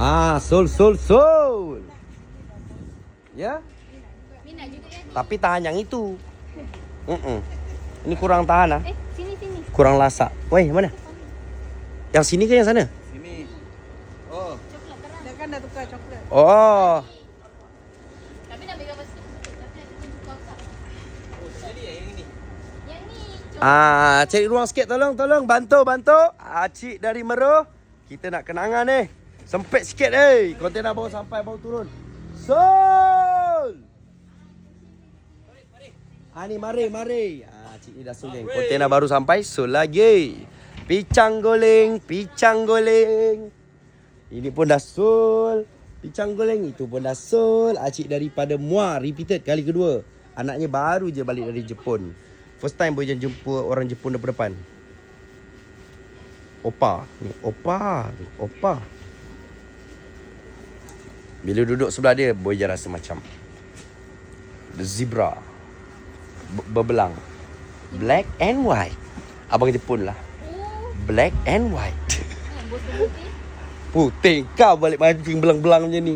Ah, Sol, Sol, Sol. Ya? Minat juga ya. Tapi tahan yang itu. Mm-mm. Ini kurang tahan ah. Eh, sini sini. Kurang lasak. Weh, mana? Yang sini ke yang sana? Sini. Oh. Coklat terang. Dia kan dah tukar coklat. Oh. Tapi nak pegang pasal tapi ada tunjuk kakak. Jadi yang ini. Yang ni Ah, cari ruang sikit tolong, tolong bantu, bantu. Ah, cik dari Meru. Kita nak kenangan ni. Sempit sikit eh. Kontena baru sampai baru turun. Sol. Ah ni mari, mari. Ah, cik ni dah suling. Kontena baru sampai, sol lagi. Picang goling, picang goling. Ini pun dah sol. Picang goreng itu pun dah sol. Acik daripada Muar repeated kali kedua. Anaknya baru je balik dari Jepun. First time boleh jumpa orang Jepun depan depan. Opa. Ni opa. Ni opa. Bila duduk sebelah dia, boy je rasa macam the zebra. Be- berbelang. Black and white. Abang Jepun lah. Oh, Black and white. Putih kau balik mancing belang-belang macam ni.